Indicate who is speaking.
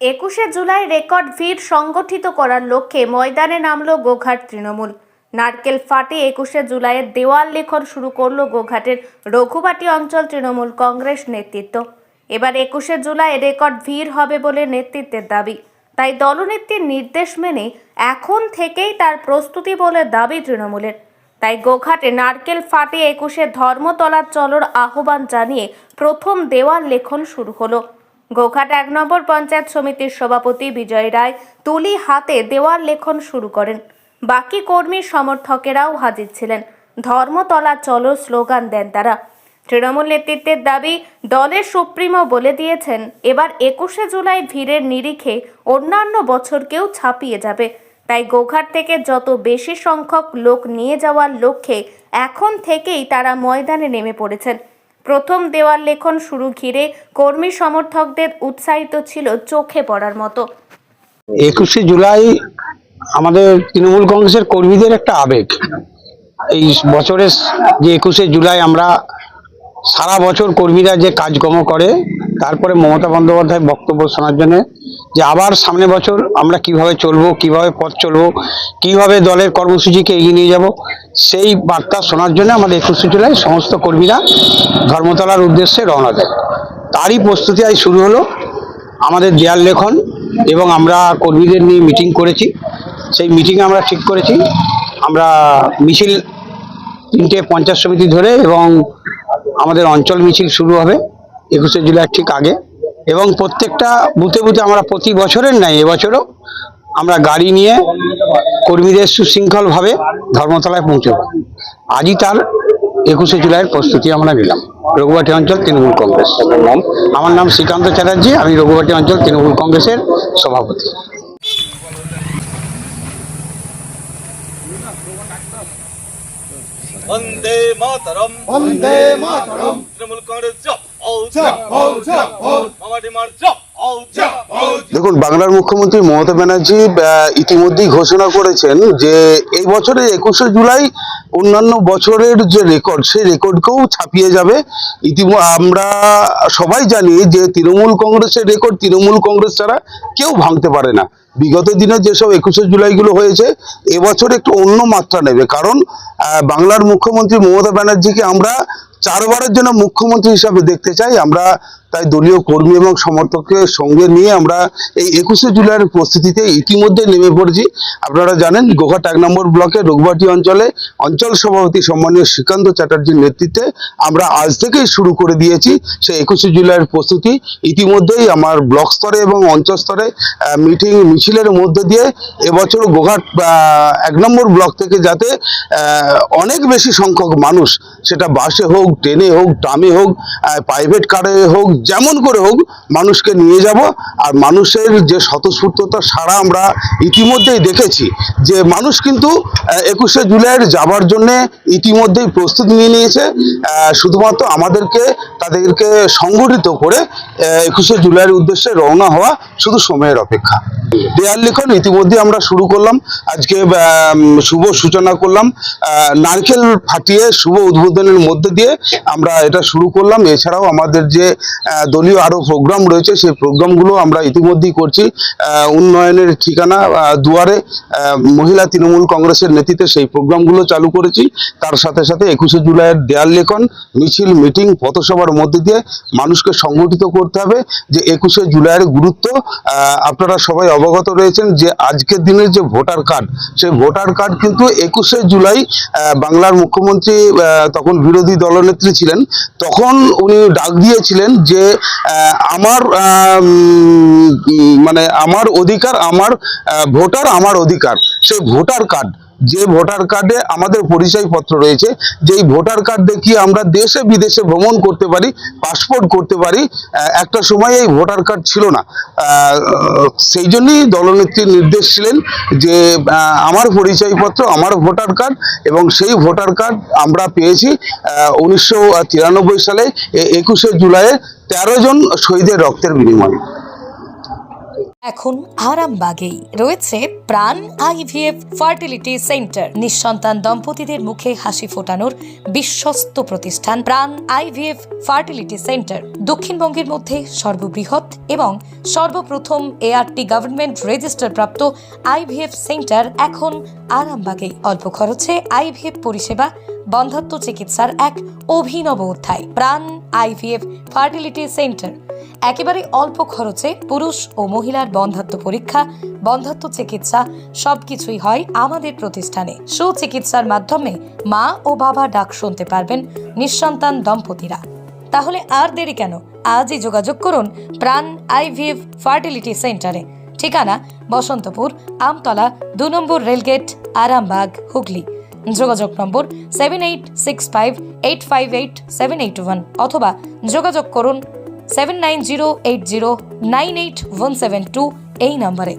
Speaker 1: একুশে জুলাই রেকর্ড ভিড় সংগঠিত করার লক্ষ্যে ময়দানে নামলো গোঘাট তৃণমূল। নারকেল ফাটে একুশে জুলাইয়ের দেওয়াল লেখন শুরু করল গোঘাটের রঘুবাটি অঞ্চল তৃণমূল কংগ্রেস নেতৃত্ব। এবার একুশে জুলাই রেকর্ড ভিড় হবে বলে নেতৃত্বের দাবি। তাই দলনেত্রীর নির্দেশ মেনে এখন থেকেই তার প্রস্তুতি বলে দাবি তৃণমূলের। তাই গোঘাটে নারকেল ফাটে একুশে ধর্মতলার চলর আহ্বান জানিয়ে প্রথম দেওয়াল লেখন শুরু হলো। গোঘাট এক নম্বর পঞ্চায়েত সমিতির সভাপতি বিজয় রায় তুলি হাতে দেওয়াল লেখন শুরু করেন। বাকি কর্মী সমর্থকেরাও হাজির ছিলেন। ধর্মতলা চলো স্লোগান দেন তারা। তৃণমূল নেতৃত্বের দাবি দলের সুপ্রিমো বলে দিয়েছেন, এবার একুশে জুলাই ভিড়ের নিরিখে অন্যান্য বছরকেও ছাপিয়ে যাবে। তাই গোঘাট থেকে যত বেশি সংখ্যক লোক নিয়ে যাওয়ার লক্ষ্যে এখন থেকেই তারা ময়দানে নেমে পড়েছেন। প্রথম দেওয়াল লেখন শুরু ঘিরে কর্মী সমর্থকদের উৎসাহিত ছিল চোখে পড়ার মতো।
Speaker 2: একুশে জুলাই আমাদের তৃণমূল কংগ্রেসের কর্মীদের একটা আবেগ। এই বছরের যে একুশে জুলাই আমরা সারা বছর কর্মীরা যে কাজকর্ম করে, তারপরে মমতা বন্দ্যোপাধ্যায় বক্তব্য শোনার জন্য যে আবার সামনে বছর আমরা কীভাবে চলবো, কীভাবে পথ চলবো, কীভাবে দলের কর্মসূচিকে এগিয়ে নিয়ে যাব, সেই বার্তা শোনার জন্য আমাদের একুশে জুলাই সমস্ত কর্মীরা ধর্মতলার উদ্দেশ্যে রওনা দেয়। তারই প্রস্তুতি আজ শুরু হলো। আমাদের দেয়াল লেখন এবং আমরা কর্মীদের নিয়ে মিটিং করেছি। সেই মিটিংয়ে আমরা ঠিক করেছি। আমরা মিছিল তিনটে পঞ্চায়েত সমিতি ধরে এবং আমাদের অঞ্চল মিছিল শুরু হবে একুশে জুলাই ঠিক আগে। এবং প্রত্যেকটা বুথে বুথে আমরা প্রতি বছরের নাই এবছরও আমরা গাড়ি নিয়ে কর্মীদের সুশৃঙ্খলভাবে ধর্মতলায় পৌঁছব। আজই তার একুশে জুলাইয়ের প্রস্তুতি আমরা নিলাম। রঘুবাটি অঞ্চল তৃণমূল কংগ্রেস। নাম আমার নাম শ্রীকান্ত চ্যাটার্জি আমি রঘুবাটি অঞ্চল তৃণমূল কংগ্রেসের সভাপতি।
Speaker 3: বন্দে মাতরম।
Speaker 4: বন্দে মাতরম।
Speaker 3: তৃণমূল কংগ্রেস
Speaker 5: দেখুন বাংলার মুখ্যমন্ত্রী মমতা ব্যানার্জি ইতিমধ্যেই ঘোষণা করেছেন যে এই বছরের একুশে জুলাই অন্যান্য বছরের যে রেকর্ড সেই রেকর্ডকেও ছাপিয়ে যাবে। ইতিম আমরা সবাই জানি যে তৃণমূল কংগ্রেসের রেকর্ড তৃণমূল কংগ্রেস ছাড়া কেউ ভাঙতে পারে না। বিগত দিনে যেসব একুশে জুলাইগুলো হয়েছে এবছর একটু অন্য মাত্রা নেবে। কারণ বাংলার মুখ্যমন্ত্রী মমতা ব্যানার্জিকে আমরা চারবারের জন্য মুখ্যমন্ত্রী হিসাবে দেখতে চাই। আমরা তাই দলীয় কর্মী এবং সমর্থককে সঙ্গে নিয়ে আমরা এই একুশে জুলাইয়ের প্রস্তুতিতে ইতিমধ্যে নেমে পড়েছি। আপনারা জানেন, গোঘাট এক নম্বর ব্লকে রঘুবাটি অঞ্চলে অঞ্চল সভাপতি সম্মানীয় শ্রীকান্ত চ্যাটার্জির নেতৃত্বে আমরা আজ থেকেই শুরু করে দিয়েছি সেই একুশে জুলাইয়ের প্রস্তুতি। ইতিমধ্যেই আমার ব্লক স্তরে এবং অঞ্চল স্তরে মিটিং মিছিলের মধ্যে দিয়ে এবছর গোঘাট এক নম্বর ব্লক থেকে যাতে অনেক বেশি সংখ্যক মানুষ, সেটা বাসে হোক ট্রেনে হোক, ট্রামে হোক প্রাইভেট কারে হোক, যেমন করে হোক, মানুষকে নিয়ে যাব। আর মানুষের যে স্বতঃস্ফূর্ততা সারা আমরা ইতিমধ্যেই দেখেছি যে মানুষ কিন্তু একুশে জুলাইয়ের যাবার জন্যে ইতিমধ্যেই প্রস্তুতি নিয়ে নিয়েছে। শুধুমাত্র আমাদেরকে, তাদেরকে সংগঠিত করে একুশে জুলাইয়ের উদ্দেশ্যে রওনা হওয়া শুধু সময়ের অপেক্ষা। দেয়াল লিখন ইতিমধ্যে আমরা শুরু করলাম। আজকে শুভ সূচনা করলাম। নারকেল ফাটিয়ে শুভ উদ্বোধনের মধ্যে দিয়ে আমরা এটা শুরু করলাম। এছাড়াও আমাদের যে দলীয় আরও প্রোগ্রাম রয়েছে, সেই প্রোগ্রামগুলো আমরা ইতিমধ্যেই করছি। উন্নয়নের ঠিকানা দুয়ারে মহিলা তৃণমূল কংগ্রেসের নেতৃত্বে সেই প্রোগ্রামগুলো চালু করেছি। তার সাথে সাথে একুশে জুলাইয়ের দেয়াল লেখন, মিছিল, মিটিং, পথসভার মধ্যে দিয়ে মানুষকে সংগঠিত করতে হবে যে একুশে জুলাইয়ের গুরুত্ব আপনারা সবাই অবগত রয়েছেন যে আজকের দিনের যে ভোটার কার্ড, সেই ভোটার কার্ড কিন্তু একুশে জুলাই বাংলার মুখ্যমন্ত্রী তখন বিরোধী দলনেত্রী ছিলেন, তখন উনি ডাক দিয়েছিলেন যে আমার মানে আমার অধিকার, আমার ভোটার আমার অধিকার। সেই ভোটার কার্ড যে ভোটার কার্ডে আমাদের পরিচয়পত্র রয়েছে, যেই ভোটার কার্ড দেখিয়ে আমরা দেশে বিদেশে ভ্রমণ করতে পারি পাসপোর্ট করতে পারি একটা সময় এই ভোটার কার্ড ছিল না। সেই জন্যই দলনেত্রীর নির্দেশ ছিলেন যে আমার পরিচয়পত্র, আমার ভোটার কার্ড এবং সেই ভোটার কার্ড আমরা পেয়েছি উনিশশো তিরানব্বই সালে, একুশে জুলাইয়ে তেরো জন শহীদের রক্তের বিনিময়ে।
Speaker 6: এখন আরামবাগেই রয়েছে প্রাণ আইভিএফ ফার্টিলিটি সেন্টার। নিঃসন্তান দম্পতিদের মুখে হাসি ফোটানোর বিশ্বস্ত প্রতিষ্ঠান প্রাণ আইভিএফ ফার্টিলিটি সেন্টার। দক্ষিণবঙ্গের মধ্যে সর্ববৃহৎ এবং সর্বপ্রথম এআরটি গভর্নমেন্ট রেজিস্টার প্রাপ্ত আইভিএফ সেন্টার এখন আরামবাগে। অল্প খরচে আইভিএফ পরিষেবা, বন্ধাত্ম চিকিৎসার এক অভিনব অধ্যায়, প্রাণ আইভিএফ ফার্টিলিটি সেন্টার একেবারে অল্প খরচে পুরুষ ও মহিলার বন্ধাত্ম পরীক্ষা, বন্ধাত্ম চিকিৎসা সবকিছুই হয় আমাদের প্রতিষ্ঠানে। সুচিকিৎসার মাধ্যমে মা ও বাবা ডাক শুনতে পারবেন নিঃসন্তান দম্পতিরা। তাহলে আর দেরি কেন? আজই যোগাযোগ করুন প্রাণ আইভিএফ ফার্টিলিটি সেন্টারে। ঠিকানা বসন্তপুর, আমতলা, দু নম্বর রেলগেট, আরামবাগ, হুগলি। যোগাযোগ number seven eight six five eight five eight seven eight one অথবা যোগাযোগ করুন seven nine zero eight zero nine eight one seven two এই নম্বরে।